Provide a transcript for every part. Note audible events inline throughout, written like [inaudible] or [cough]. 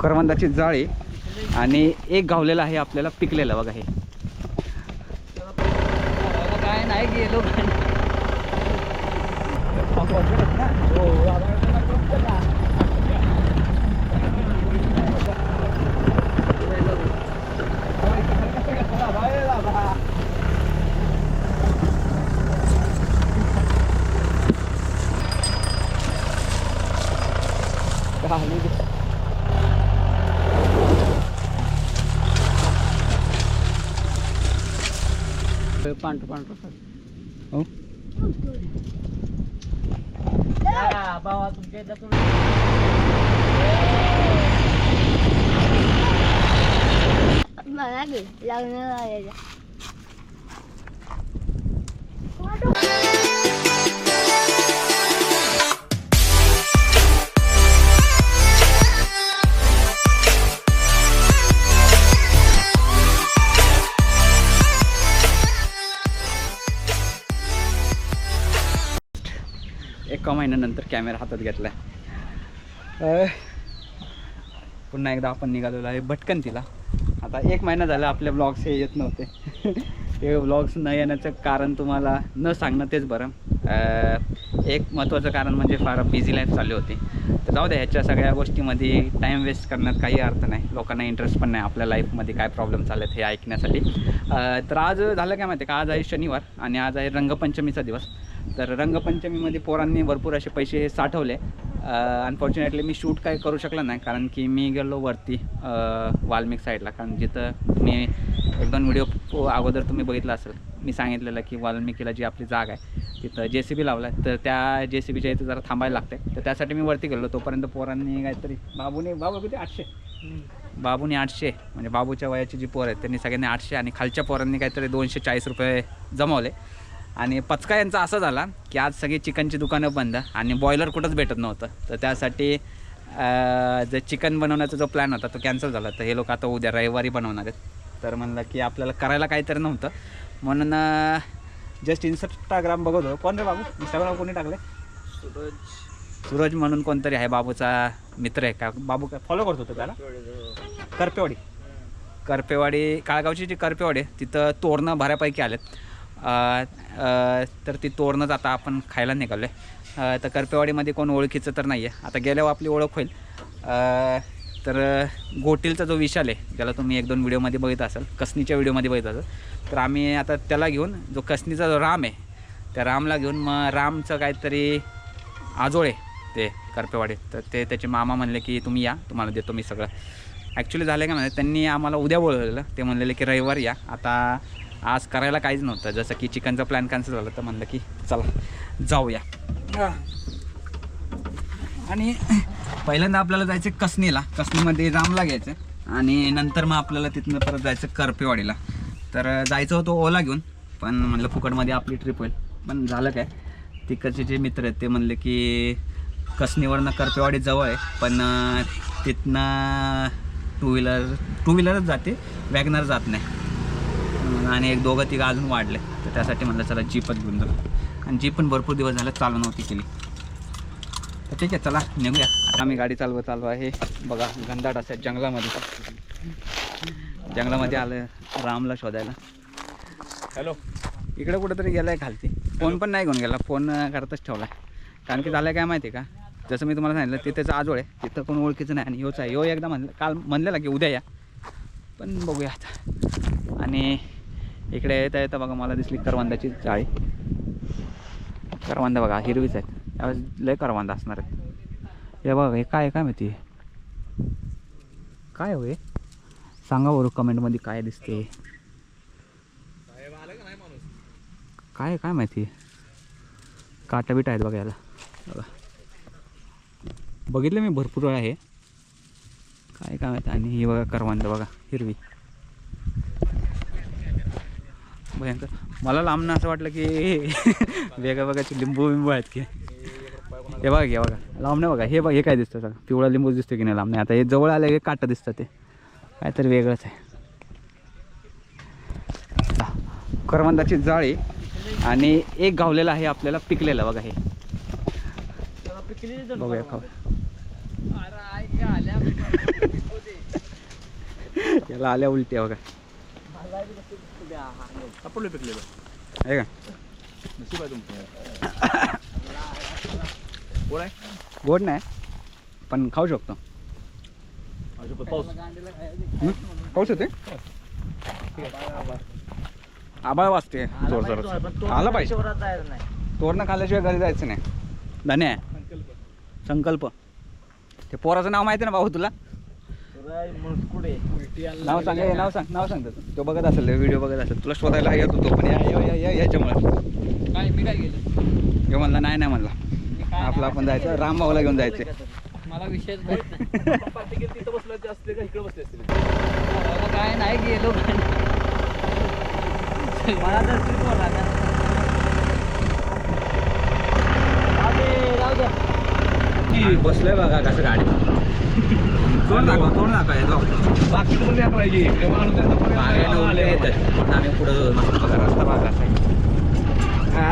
करवंदाची जाळी आणि एक गावलेला आहे आपल्याला पिकलेलं बघा हे. काय नाही गेलो पांढर पांढर हो बाबा तुमच्या इथं मला घे लग्न झालेलं एका महिन्यानंतर कॅमेरा हातात घेतला पुन्हा एकदा आपण निघालेलो आहे भटकन तिला. आता एक महिना झाला आपले ब्लॉग्स हे येत नव्हते. [laughs] हे ब्लॉग्स न येण्याचं कारण तुम्हाला न सांगणं तेच बरं. एक महत्त्वाचं कारण म्हणजे फार बिझी लाईफ चालली होती. तर जाऊ द्या ह्याच्या सगळ्या गोष्टीमध्ये टाईम वेस्ट करण्यात काही अर्थ नाही. लोकांना इंटरेस्ट पण नाही आपल्या लाईफमध्ये काय प्रॉब्लेम चालले हे ऐकण्यासाठी. तर आज झालं काय माहिती आहे का? आज आहे शनिवार आणि आज आहे रंगपंचमीचा दिवस. तर रंगपंचमीमध्ये पोरांनी भरपूर असे पैसे साठवले. अनफॉर्च्युनेटली मी शूट काय करू शकलो नाही कारण की मी गेलो वरती वाल्मिक साईडला. कारण जिथं मी एक दोन व्हिडिओ अगोदर तुम्ही बघितलं असेल मी सांगितलेलं की वाल्मिकीला जी आपली जागा आहे तिथं जे सी बी लावला आहे तर त्या जे सी बीच्या इथं जरा थांबायला लागते तर त्यासाठी मी वरती गेलो. तोपर्यंत पोरांनी काहीतरी बाबूने बाबू किती आठशे? बाबूने आठशे. म्हणजे बाबूच्या वयाची जी पोर आहेत त्यांनी सगळ्यांनी आठशे आणि खालच्या पोरांनी काहीतरी दोनशे चाळीस रुपये जमवले. आणि पचका यांचा असा झाला की आज सगळी चिकनची दुकानं बंद आणि बॉयलर कुठंच भेटत नव्हतं. तर त्यासाठी जे चिकन बनवण्याचा जो प्लॅन होता तो कॅन्सल झाला. तर हे लोक आता उद्या रविवारी बनवणार आहेत. तर म्हणलं की आपल्याला करायला काहीतरी नव्हतं. म्हणून जस्ट इंस्टाग्राम बघत होतो कोण रे बाबू? इंस्टाग्राम कोणी टाकले सूरज. म्हणून कोणतरी आहे बाबूचा मित्र आहे का? बाबू काय फॉलो करत होतो त्याला? करपेवाडी. करपेवाडी काळगावची जी करपेवाडी आहे तिथं तोरणं बऱ्यापैकी आलेत. तर ती तोरणंच आता आपण खायला निघालो आहे तर करपेवाडीमध्ये कोण ओळखीचं तर नाही आहे आता गेल्यावर आपली ओळख होईल. तर गोटीलचा जो विशाल आहे ज्याला तुम्ही एक दोन व्हिडिओमध्ये बघित असाल कसनीच्या व्हिडिओमध्ये बघित असाल तर आम्ही आता त्याला घेऊन जो कसनीचा जो राम आहे त्या रामला घेऊन मग रामचं काहीतरी आजोळे ते करपेवाडे तर ते त्याचे मामा म्हणले की तुम्ही या तुम्हाला देतो मी सगळं. ॲक्च्युली झालं का म्हणजे त्यांनी आम्हाला उद्या बोलवलेलं. ते म्हणलेले की रविवार या. आता आज करायला काहीच नव्हतं. जसं की चिकनचा प्लॅन कॅन्सल झाला तर म्हणलं की चला जाऊया. आणि पहिल्यांदा आपल्याला जायचं कसनीला. कसनीमध्ये रामला घ्यायचं. आणि नंतर मग आपल्याला तिथनं परत जायचं करपेवाडीला. तर जायचं होतं ओला घेऊन पण म्हणलं फुकटमध्ये आपली ट्रिप होईल. पण झालं काय? तिकडचे जे मित्र आहेत ते म्हणले की कसनीवरनं करपेवाडी जवळ आहे पण तिथनं टू व्हीलर टू व्हीलरच जाते वॅगनर जात नाही. आणि एक दोघं तिघं अजून वाढले. तर त्यासाठी म्हणलं चला जीपच घेऊन जाऊ. आणि जीप पण भरपूर दिवस झाले चालू नव्हती केली. तर ठीक आहे चला निघूया. आता आम्ही गाडी चालवत चालू आहे. बघा घनदाट अशा जंगलामध्ये. जंगलामध्ये आलं रामला शोधायला. हॅलो. इकडे कुठेतरी गेलाय खालती. फोन पण नाही घेऊन गेला. फोन करतच ठेवला कारण की झालं काय माहिती आहे का? जसं मी तुम्हाला सांगितलं ते त्याचं आजोळ आहे. तिथं कोण ओळखीचं नाही. आणि ह्योच आहे. ह्यो एकदा म्हणलं काल म्हणलेला की उद्या या. पण बघूया आता. आणि इकडे येता येता बघा मला दिसली करवंदाची जाळी करवंदा बघा हिरवीच आहेत. त्यावेळेस लय करवंदा असणार आहेत. हे बघा हे काय काय माहिती? काय होय सांगा बरं कमेंटमध्ये काय दिसते. काय आहे काय माहिती? काटा बिटा आहेत बघा याला. बघा. बघितलं मी भरपूर वेळा हे. काय काय माहिती? आणि ही बघा करवंद बघा हिरवी. भयंकर. मला लांबणं असं वाटलं की [laughs] वेगळ्या वेगळ्याचे लिंबू बिंबू आहेत की. हे बघा हे बघा. लांबनं बघा. हे बघा हे काय दिसतं सगळं? पिवळा लिंबू दिसतो की नाही लांबने आता हे जवळ आलं हे काटं दिसतं ते. काहीतरी वेगळंच आहे. करवंदाची जाळी आणि एक गावलेलं आहे आपल्याला पिकलेलं बघा हे. बघूया खाऊ. आल्या [laughs] याला आल्या उलट्या बघा. सापडलं पिकलेलं आहे का? नशीब आहे तुमचं. [coughs] कोण आहे? गोड नाही पण खाऊ शकतो. अजून पाऊस. हं? पाऊस येते आबाळ वाजते जोर जोरात आला पाहिजे. तोरणं खाल्ल्याशिवाय घरी जायचं नाही. धन्य संकल्प. ते पोराचं नाव माहिती ना भाऊ तुला? नाव सांग नाव सांग नाव सांग त्याचं. तो बघत असेल व्हिडिओ बघत असेल. तुला शोधायला येत होतो पण या- या- या- या- याच्यामुळे. काय मी काय केलं? हे म्हणला नाही नाही म्हणला. आपलं आपण जायचं रामभाऊला घेऊन जायचं मला [laughs] ते मला काय नाही गेलो. मला तर तूच बोला ना जाऊ दे, जाऊ दे. बसलोय बघा कसं गाडी. तोंड दाखवा तोंड दाखवा हे जाऊ. बाकी तर पण पाहिजे आम्ही पुढं मस्त बघा रस्ता बघा कसा आहे.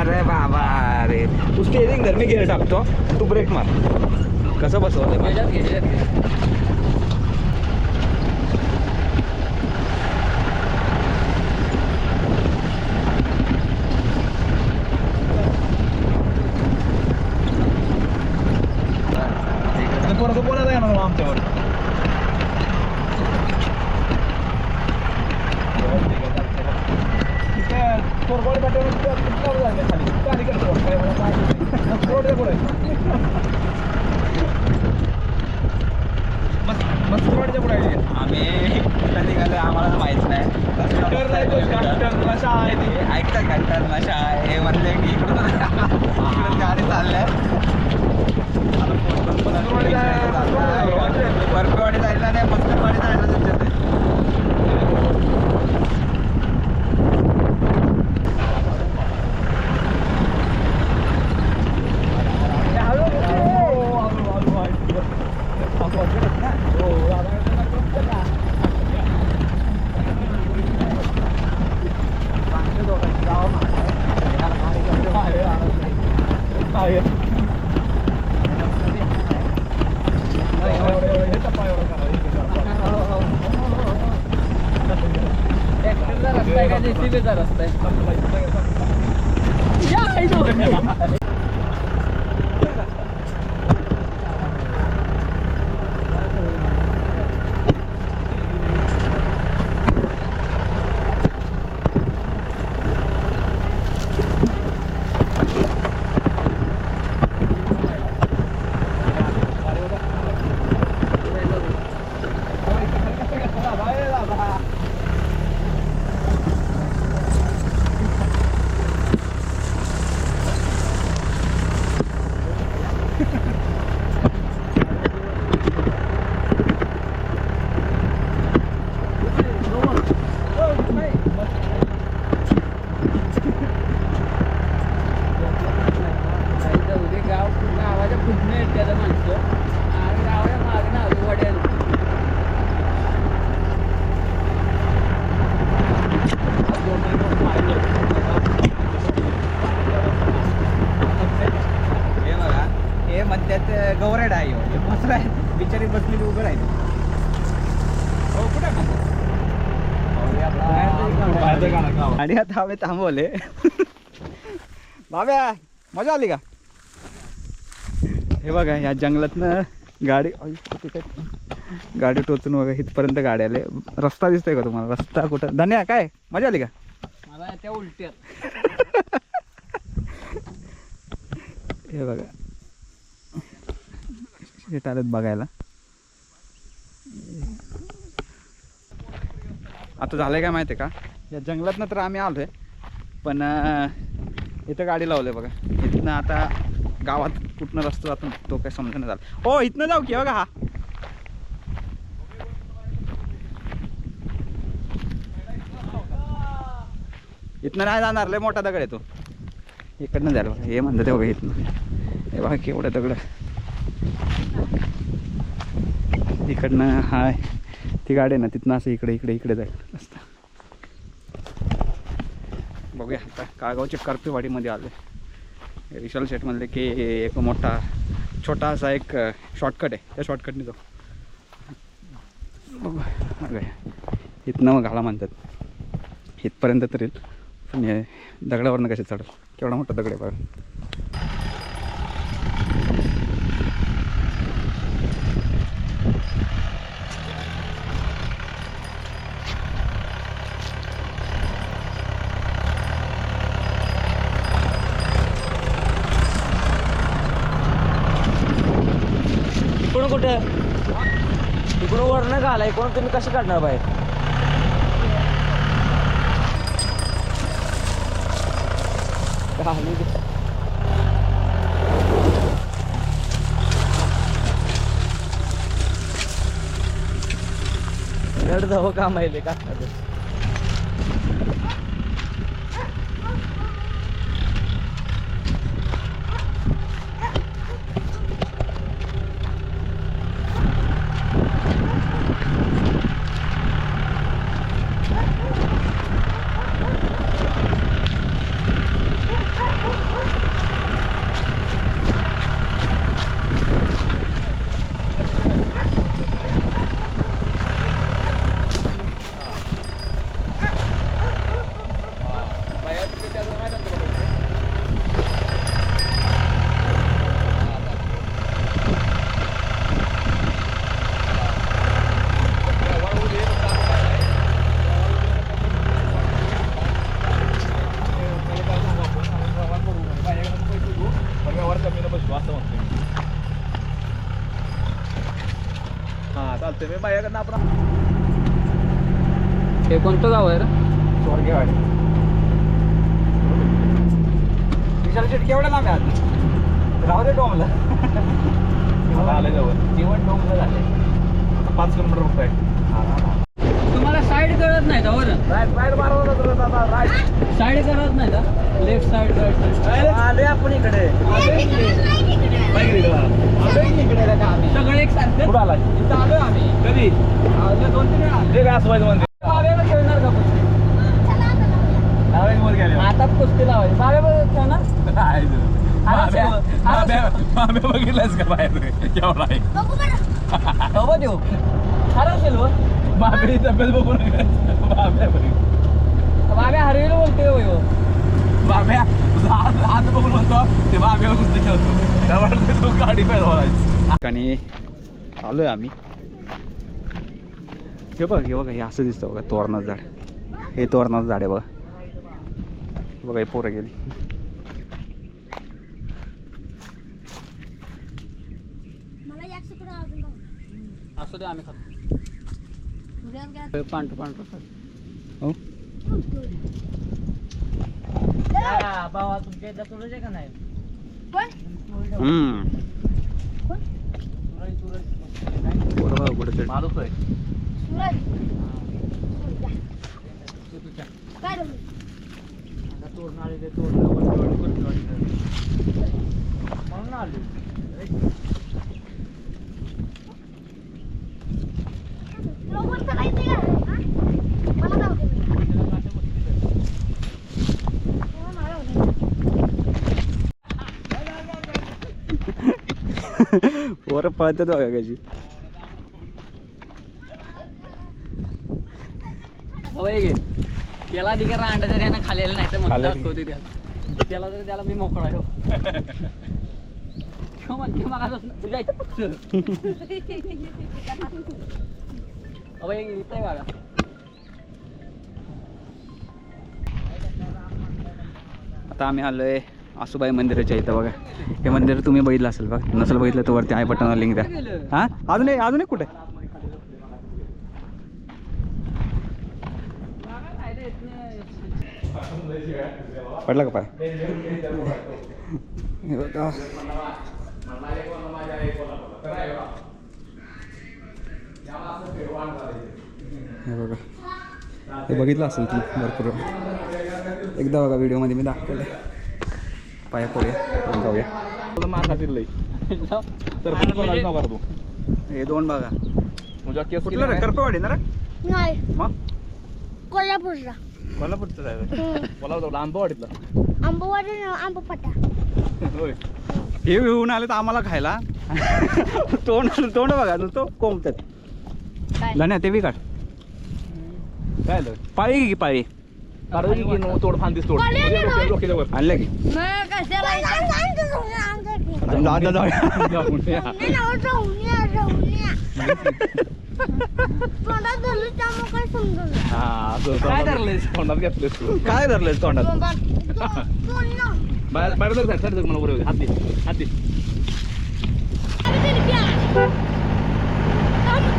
अरे बाबा अरे. तू स्टेरिंग धर मी गेअर टाकतो. तू ब्रेक मार. कसं बसवलं ह्याच्यात घे, ह्याच्यात घे. पोरं बोलायला येणार मग आमच्यावर तोरगोळी पाठवून खाली. गाडी करतो. रोड पुढे. मस्त मस्त रोडच्या पुढे. आहे आम्ही कुठं निघालो आम्हाला माहीत नाही? ऐकतात टर्न नशा हे म्हणले की इकडून गाडी चालल्या. बर्फीवाडी जायला नाही मस्तवाडी जायला त्यांच्यात ट्रॅक्टरचा रस्ता आहे का जेसीबीचा रस्ता आहे या, इथं. जाऊ दे, गाव गावाच्या पुढनं आहेत त्याला माणसं आणि गावाच्या मागे ना वड्याला हे बघा हे म्हणतात गवरेड आहे ह्यो. हे बसला आहे बिचारी बसलेली उभं राहिली हो कुठे गाडी आता हवे थांबवले. बाब्या मजा आली का? हे बघा या जंगलातनं गाडी? गाडी टोचून बघा इथपर्यंत गाडी आले. रस्ता दिसतोय का तुम्हाला? रस्ता कुठं? धन्या काय? मजा आली का? मला त्या उलट्यात. हे बघा. शेट आलेत बघायला. आता झालंय काय माहिती आहे का? या जंगलातनं तर आम्ही आलो आहे पण इथं गाडी लावली बघा. इथनं आता गावात कुठनं रस्ता जातो तो काय समजणं झाला. हो इथनं जाऊ की बघा हा. इथनं नाही जाणार लय मोठा दगड येतो इकडनं जायला बघा हे म्हणतं ते बघा इथनं. हे बघा केवढं दगड. इकडनं हाय ती गाडी आहे ना तिथनं असं इकडे इकडे इकडे जाईल जाऊया आता काळगावच्या कर्पेवाडीमध्ये आले विशाल शेठ म्हणले की एक मोठा छोटा असा एक शॉर्टकट आहे. त्या शॉर्टकटने जाऊ. बघू इथनं मग घाला म्हणतात. इथपर्यंत तरी. पण हे दगडावरनं कसे चढ केवढा मोठा दगड आहे बघा इकडून कुठं इकडून वरनं घाला इकडून तुम्ही कशी काढणार बाहेर? घालू दे. जड का काम आहे का काढणार हा चालतंय मी बायाकडनं आपण हे कोणतं गाव आहे स्वर्गेवाडी विशाल शेट केवढ्या लांब आहे आज? राहू दे डोंगला. आले जवळ. जेवण डोंगला झाले आता पाच किलोमीटर आहे. तुम्हाला साईड कळत नाही का बरं राईट राईट मारवलं तर दादा राईट साईड करत नाही का? लेफ्ट साईड राईट साईड आले आपण इकडे. सगळे एक सारखे कुठं आलाय? इथं आलोय आम्ही. कधी? दोन तीन वेळा. ते व्हायचं म्हणते बाब्याला खेळणार का कुस्ती लावायचं वर गेले. आता कुस्ती लावायची. बाब्या बघ का बाहेर? केवढा आहे. बघू बाबा देऊ. खरं असेल व? बाबे तब्येत बघून बाब्या बघ बाब्या हरवेला बोलतोय हो ह्यो. बाब्या तुझा हात हात बघून म्हणतो ते बाब्याला कुस्ती खेळतो. त्यामुळे तू गाडी पेरवायची ठिकाणी आलोय आम्ही. हे बघ हे बघा हे असं दिसतं बघा तोरणाचं झाड. हे तोरणाचं झाड आहे बघा. बघा हे पोरं गेली. मला या सुकडं अजून बघ. असू दे आम्ही खातो. हे पांढरं पांढरं. हो? भावा तुमच्या इथं आहे का नाही? माणूस आहे काय तोरण आले ते तोरण वरती वरती वरती. म्हणून आलो. वर पळतात बघा कशी. होय गे त्याला अधिक रांडा जरी यानं खाल्लेलं नाही तर म्हणतात होते त्याला. त्याला तर त्याला मी मोकळा हो. [laughs] मला इथं चल. अबे, इथं आहे बघा. आता आम्ही आलोय आसूबाई मंदिराच्या इथं बघा. हे मंदिर तुम्ही बघितलं असेल बघा. नसेल बघितलं तर वरती आय बटनवर लिंक द्या. हा? अजून एक अजून एक कुठे? पडला का पाय? हे बघा हे. बघा. हे बघितलं असेल तुम्ही भरपूर. एकदा बघा व्हिडिओमध्ये मी दाखवलं पाया पडूया जाऊया. तुला लई. तर म्हणजे- तू हे दोन बघा. तुझ्या केस कुठलं रे? करपेवाडी ना रे? नाही. मग? कोल्हापूरला. कोल्हापूरचं आहे. मला जाऊ आंबवाडीतला. आंबवाडी आंबपट्टा. होय. हे घेऊन आले तर आम्हाला खायला. तोंड तोंड बघा नुसतं कोंबतात. काय? लण्या ते बी काढ. काय पाळी की पाळी? कारण की नो तोड फांदीस तोड. वर आणलं की? मग कशाला इथं? जाऊ आता जाऊया जाऊन या. [laughs] तोंडात धरलं त्यामुळे काय समजलं हा, असं- काय धरलंयस? तोंडात घेतलेस तू काय धरलंयस तोंडात. बाहेर बाहेर जर हात दे हात दे अरे ते घ्या. थांब.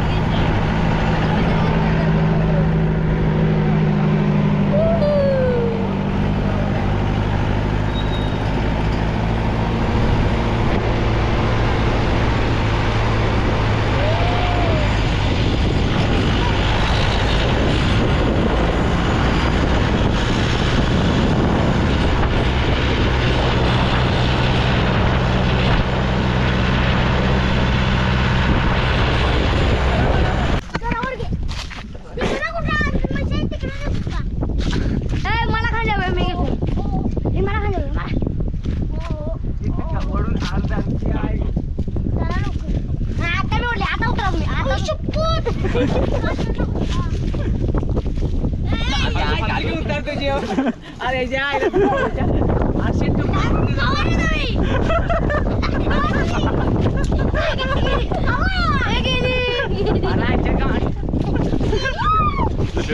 जरावर घे. तिकडं कुठं आहे? म्हणजे तिकडं नाही कुठं. ए, मला खाली हवंय, मी घेतो. हे मला खाली हवंय, मला. जरा नको. हा, आता मी उडले, आता उतरा तुम्ही. आता अरे जे आहे असे आवाज येतोय. हे गेली. ए, बस खाली. बस खाली ए, बस खाली रे. मी बुड आहे, मी बुडले इथे,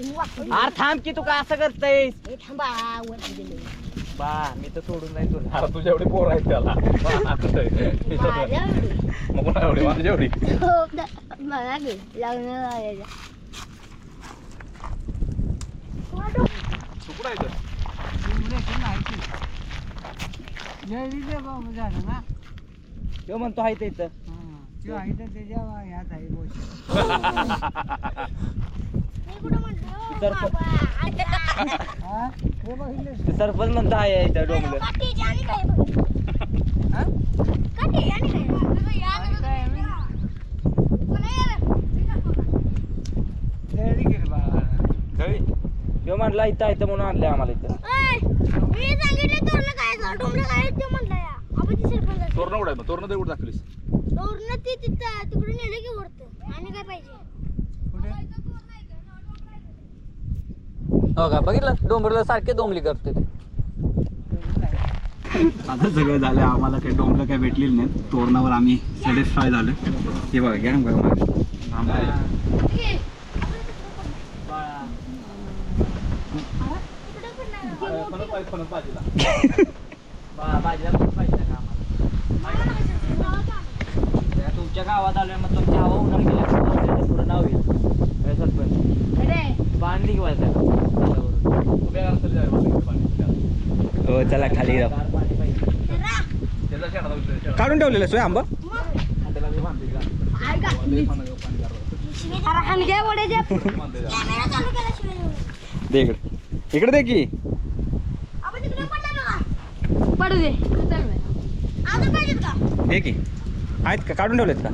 मी वाकलो. अरे थांब की तू का असं गेले. बा मी तर सोडून जाईल तुला अरे तुझ्या एवढे पोर आहेत त्याला माझ्या एवढी. मग कोणा एवढी माझ्या एवढी हो, लग्न. तू कुठं आहे तर? तो म्हणतो आहे ते मी कुठं म्हटलं? तर- बाबा, आता. ते सरपंच म्हणतो आहे इथं डोंगर काठीची आणि काय बघ. काठी आणि काय? तुझं याद आहे का? कोण आहे यार? तो म्हणला इथं आहे इथं म्हणून आणले आम्हाला इथं. ऐ, मी सांगितलं तोरणं काय आहे, डोंगरं काय आहे ते म्हटलं या. आपण ती सरपंच तोरणं कुठं आहे मग? तोरणं दे कुठं दाखवलीस. डोंगरं ती तिथं तिकडून नेलं की वरतं आणि काय पाहिजे? हो का? बघितलं? डोंगरला सारखे डोंबली करते ते. आता सगळं झालं. आम्हाला काही डोंगरं काही भेटलेली नाहीत. तोरणावर आम्ही सॅटिस्फाय झालो हे बघा घ्या ना बघा. मागे. आम्हाला तिकडं पण नाही. बाजीला पण [laughs] पाहिजे का आम्हाला तुमच्या गावात आलोय मग तुमच्या हवा गेल्या पुढं नाव येईल काय सरपंच अरे, बांधली उभ्या पाहिजे पाणी. हो चला खाली जाऊ पाणी पाहिजे. त्याचा. काढून ठेवलेलं सोय आंबा त्याला मी बांधते का? ऐका. लई पाणी पाणी गारवा. अरे, हाणग्या वड्याच्या बांधते त्याला. कॅमेरा चालू केल्याशिवाय येऊ नये. दे इकडे इकडे दे की आपण तिकडे पडला बघा. पडू दे. अजून पाहिजेत का? दे की. आहेत का? काढून ठेवलेत का?